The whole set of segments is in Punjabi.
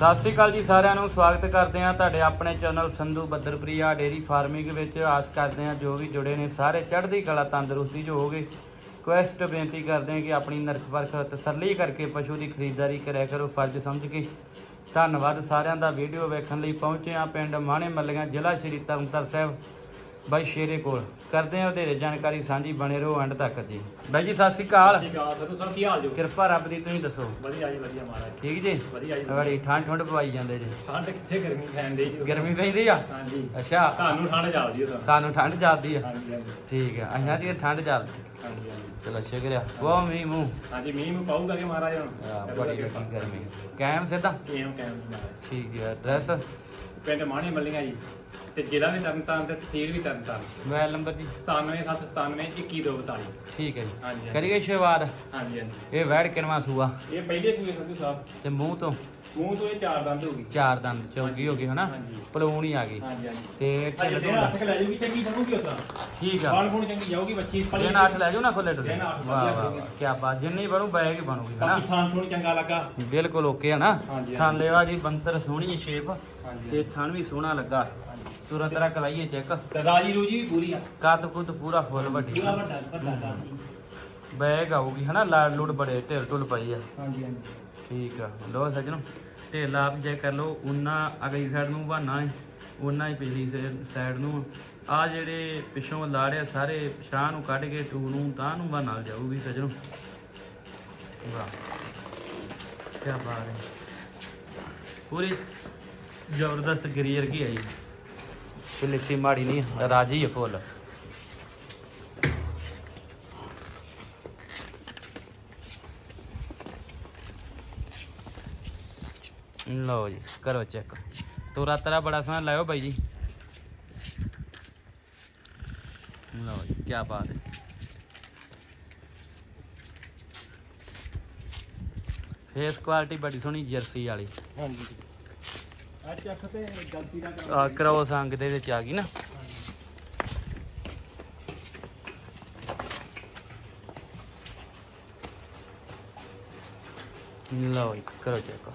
ਸਤਿ ਸ਼੍ਰੀ ਅਕਾਲ ਜੀ ਸਾਰਿਆਂ ਨੂੰ, ਸਵਾਗਤ ਕਰਦੇ ਹਾਂ ਤੁਹਾਡੇ ਆਪਣੇ ਚੈਨਲ ਸੰਧੂ ਬੱਦਰਪ੍ਰਿਆ ਡੇਰੀ ਫਾਰਮਿੰਗ ਵਿੱਚ। ਆਸ ਕਰਦੇ ਹਾਂ ਜੋ ਵੀ ਜੁੜੇ ਨੇ ਸਾਰੇ ਚੜ੍ਹਦੀ ਕਲਾ ਤੰਦਰੁਸਤੀ ਜੋ ਹੋਗੇ ਕੁਐਸਟ ਬੇਨਤੀ ਕਰਦੇ ਹਾਂ ਕਿ ਆਪਣੀ ਨਰਖ ਪਰਖ ਤਸੱਲੀ ਕਰਕੇ ਪਸ਼ੂ ਦੀ ਖਰੀਦਦਾਰੀ ਕਰਿਆ ਕਰੋ, ਫਰਜ਼ ਸਮਝ ਕੇ। ਧੰਨਵਾਦ ਸਾਰਿਆਂ ਦਾ। ਵੀਡੀਓ ਵੇਖਣ ਲਈ ਪਹੁੰਚੇ ਹਾਂ ਪਿੰਡ ਮਾਣੇ ਮੱਲੀਆਂ ਜ਼ਿਲ੍ਹਾ ਸ਼੍ਰੀ ਤਰਨਤਾਰਨ ਸਾਹਿਬ। ਬਾਈ ਸ਼ੇਰੇ ਕੋਲ। ਕਰਦੇ ਹਾਂ ਵਧੇਰੇ ਜਾਣਕਾਰੀ ਸਾਂਝੀ ਬਣੇ ਰਹੋ ਐਂਡ ਤੱਕ ਜੀ। ਬਾਈ ਜੀ ਸਤਿ ਸ਼੍ਰੀ ਅਕਾਲ। ਠੀਕ ਆ ਸਰ ਸਭ ਕੀ ਹਾਲ ਜੋ? ਕਿਰਪਾ ਰੱਬ ਦੀ ਤੁਸੀਂ ਦੱਸੋ। ਵਧੀਆ ਜੀ ਵਧੀਆ ਮਹਾਰਾਜ। ਠੀਕ ਜੀ? ਵਧੀਆ ਜੀ ਬੜੀ ਠੰਡ ਠੰਡ ਪਵਾਈ ਜਾਂਦੇ ਜੀ। ਠੰਡ ਕਿੱਥੇ ਗਰਮੀ ਫੈਨ ਦੇ ਜੀ? ਗਰਮੀ ਪੈਂਦੀ ਆ? ਹਾਂਜੀ। ਅੱਛਾ। ਤੁਹਾਨੂੰ ਠੰਡ ਚੱਲਦੀ ਹੈ ਸਾਨੂੰ। ਠੰਡ ਜਾਂਦੀ ਆ। ਠੀਕ ਆ ਅਹਾਂ ਦੀ ਠੰਡ ਚੱਲਦੀ ਹਾਂਜੀ ਚਲੋ ਸ਼ੁਕਰੀਆ। ਬਹੁਤ ਮੀਂਹ ਮੂੰਹ। ਹਾਂਜੀ ਮੀਂਹ ਨੂੰ ਪਾਊਗਾ ਕਿ ਮਹਾਰਾਜ ਹੁਣ। ਆ, ਬੜੀ ਗਰਮੀ। ਕਾਇਮ ਸਿੱਧਾ? ਕਿਉਂ ਮਹਾਰਾਜ। ਠੀਕ ਆ ਐਡਰੈਸ? ਪਿੰਡ ਮਾਣੇ ਮੱਲੀਆਂ ਜੀ। ਤੇ ਜ਼ਿਲ੍ਹਾ ਵੀ ਤਰਨਤਾਰਨ ਤੇ ਤਹਿਸੀਲ ਵੀ ਤਰਨਤਾਰਨ ਮੋਬਾਈਲ ਨੰਬਰ ਜੀ। 9797 21242 ਠੀਕ ਹੈ ਜੀ। ਹਾਂਜੀ ਹਾਂਜੀ। ਕਰੀਏ ਸ਼ੁਰੂਆਤ। ਹਾਂਜੀ ਹਾਂਜੀ। ਇਹ ਵੈੜ ਕਿਨਵਾ ਸੂਆ। ਇਹ ਪਹਿਲੇ ਸੂਏ ਸੰਧੂ ਸਾਹਿਬ। ਤੇ ਮੂੰਹ ਤੋਂ? ਮੂੰਹ ਤੋਂ ਇਹ ਚਾਰ ਦੰਦ ਹੋ ਗਈ ਚਾਰ ਦੰਦ ਚੌਗੀ ਹੋ ਗਈ ਹਨਾ? ਹਾਂਜੀ ਪਲੂਣ ਹੀ ਆ ਗਈ। ਹਾਂਜੀ ਹਾਂਜੀ। ਤੇ ਅਜੇ ਦਿਨ ਢੁੱਡ ਅੱਠ ਲੈ ਜੂਗੀ ਚੰਗੀ ਬਣੂਗੀ ਉਦਾਂ ਠੀਕ ਆ। ਬਾਲ ਬੁਣ ਚੰਗੀ ਜਾਊਗੀ ਬੱਚੀ ਪਲੀ ਦਿਨ ਅੱਠ ਲੈ ਜਾਓ ਨਾ ਖੁੱਲੇ ਡੁੱਲੇ ਅੱਠ ਵਾਹ ਵਧੀਆ ਵਾਹ ਵਾਹ ਕੀ ਬਾਤ। ਜਿੰਨੀ ਬਣੂ ਬੈਗ ਹੀ ਬਣੂਗੀ ਹਨਾ? ਬਾਕੀ ਖਾਣ ਥੋੜੀ ਚੰਗਾ ਲੱਗਾ। ਬਿਲਕੁਲ ਓਕੇ ਆ ਨਾ। ਹਾਂਜੀ, ਥਾਂ ਲੈਵਾ ਜੀ ਬੰਤਰ ਸੋਹਣੀ ਸ਼ੇਪ। ਹਾਂਜੀ ਤੇ ਥਣ ਵੀ ਸੋਹਣਾ ਲੱਗਾ। ਤੁਰੰਤ ਰਾ ਕਰਾਈਏ ਚੈੱਕ ਤੇ ਰਾਜੀ ਰੂਜੀ ਵੀ ਪੂਰੀ ਆ। ਕੱਦ ਕੁੱਦ ਪੂਰਾ ਫੁੱਲ ਵੱਡੀ। ਪੂਰਾ ਵੱਡਾ ਵੱਡਾ ਰਾਜੀ ਬੈਗ ਆਊਗੀ ਹਨਾ ਲਾੜ ਲੂੜ ਬੜੇ ਢਿੱਲ ਢੁੱਲ ਪਈ ਆ। ਹਾਂਜੀ ਹਾਂਜੀ। ਠੀਕ ਆ ਲੋ ਸੱਜਣੋ ਢਿੱਲ ਆਪ ਚੈੱਕ ਕਰ ਲਓ ਉਨਾ ਅਗਲੀ ਸਾਈਡ ਨੂੰ ਬਹਾਨਾ ਹੈ ਉਨਾ ਹੀ ਪਿਛਲੀ ਸਾਈਡ ਨੂੰ ਆ। ਜਿਹੜੇ ਪਿੱਛੋਂ ਲਾੜੇ ਸਾਰੇ ਪਛਾਹ ਨੂੰ ਕੱਢ ਕੇ ਟੂ ਨੂੰ ਤਾਂ ਨੂੰ ਬਹਾਨਾ ਜਾਊਗੀ ਸੱਜਣੋ। ਵਾਹ ਕੀ ਬਾਤ ਹੈ ਪੂਰੀ ਜ਼ਬਰਦਸਤ ਗਰੀਅਰ ਕੀ ਆਈ ਪਿਲਸੀ ਮਾੜੀ ਨਹੀਂ, ਰਾਜੀ ਹੈ ਫੁੱਲ। ਲਓ ਜੀ, ਕਰੋ ਚੈੱਕ। ਤੋਰਾ ਤਰਾ ਬੜਾ ਸੋਹਣਾ ਲਾਇਓ ਬਾਈ ਜੀ। ਲਓ ਜੀ ਕੀ ਬਾਤ ਹੈ। ਫੇਸ ਕੁਆਲਿਟੀ ਬੜੀ ਸੋਹਣੀ ਜਰਸੀ ਵਾਲੀ। ਹਾਂਜੀ ਅੱਜ ਚੱਕ ਤੇ ਗਲਤੀ ਨਾ ਆ ਕਰੋਸ ਅੰਗ ਦੇ ਵਿੱਚ ਆ ਗਈ ਨਾ। ਲਓ ਜੀ ਕਰੋ ਚੈੱਕ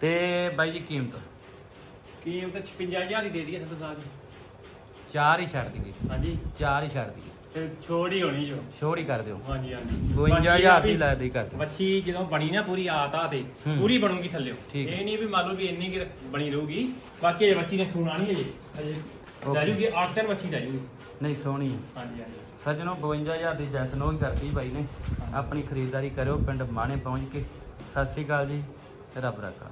ਤੇ ਬਾਈ ਜੀ ਕੀਮਤ? ਕੀਮਤ 56000 ਦੀ ਦੇ ਦਈਏ ਸੰਧੂ ਸਾਹਿਬ ਚਾਰ ਹੀ ਛੱਡ ਦਈਏ। ਹਾਂਜੀ। ਚਾਰ ਹੀ ਛੱਡ ਦਈਏ। ਤੇ ਛੋੜ ਹੀ ਹੋਣੀ ਜੋ। ਛੋੜ ਹੀ ਕਰ ਦਿਓ। ਹਾਂਜੀ ਹਾਂਜੀ। 52000 ਦੀ ਲੈ ਦੇ ਕਰ ਦਿਓ। ਮੱਛੀ ਜਦੋਂ ਬਣੀ ਨਾ ਪੂਰੀ ਆਤਾ ਤੇ ਹੂੰ। ਪੂਰੀ ਬਣੂਗੀ ਥੱਲੇ। ਠੀਕ। ਇਹ ਨਹੀਂ ਵੀ ਮੰਨ ਲਓ ਵੀ ਇੰਨੀ ਕੁ ਬਣੀ ਰਹੂਗੀ। ਬਾਕੀ ਇਹ ਮੱਛੀ ਨੇ ਸੂਣਾ ਨਹੀਂ ਅਜੇ ਅਜੇ Okay. ਲੈ ਜੂਗੀ 8 ਦਿਨ ਮੱਛੀ ਲੈ ਜੂਗੀ। ਨਹੀਂ ਸੋਹਣੀ ਹੈ। ਹਾਂਜੀ ਹਾਂਜੀ। ਸੱਜਣੋ 52000 ਦੀ ਜੈਸਨ ਉਹ ਹੀ ਕਰਤੀ ਬਾਈ ਨੇ। ਆਪਣੀ ਖਰੀਦਦਾਰੀ ਕਰਿਓ ਪਿੰਡ ਮਾਣੇ ਪਹੁੰਚ ਕੇ। ਸਤਿ ਸ਼੍ਰੀ ਅਕਾਲ ਜੀ। ਰੱਬ ਰੱਖਾ